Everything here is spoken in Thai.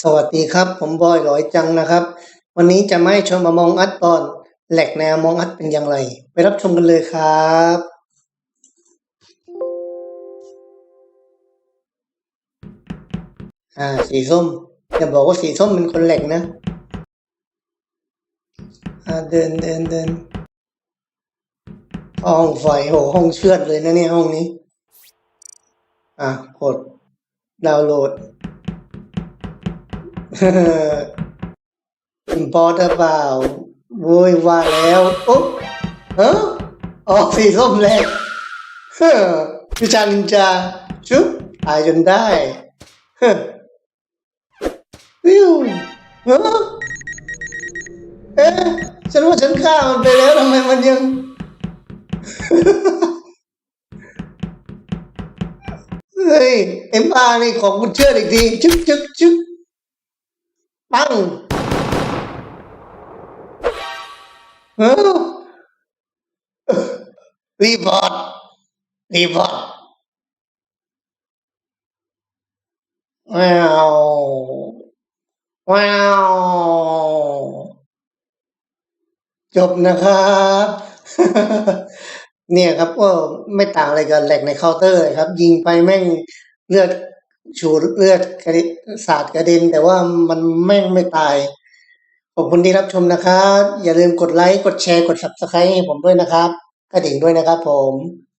สวัสดีครับ ผมบอยหลอยจังนะครับ วันนี้จะไมาให้ชมอมองอัดตอนแหลกแนวมองอัดเป็นอย่างไร ไปรับชมกันเลยครับ อ่าสีส้มอย่าบอกว่าสีส้มเป็นคนแหลกนะ อ่าเดินเดินเดินห้องไฟโหห้องเชือดเลยนะเนี่ยห้องนี้ อะกดดาวน์โหลด อินพอร์ตหรือเปล่าโวยว่าแล้วโอ๊ะฮะอออกสีส้มแล้วเฮ้อวิชานินจาชุบตายจนได้เฮ้อวิวฮะเอ๊ะฉันว่าฉันฆ่ามันไปแล้วทำไมมันยังเฮ้ยเอ็มอาร์นี่ของคุณเชื่ออีกทีชึกชึกชึก ปังเออรีพอร์ตรีพอร์ตว้าวว้าวจบนะครับ เนี่ยครับก็ไม่ต่างอะไรกับแหลกในเคาน์เตอร์เลยครับ ยิงไปแม่งเลือด ชูเลือดกระด็นสาดกระเด็น แต่ว่ามันแม่งไม่ตาย ขอบคุณที่รับชมนะครับ อย่าลืมกดไลค์ กดแชร์ กด subscribe ให้ผมด้วยนะครับ กระดิ่งด้วยนะครับผม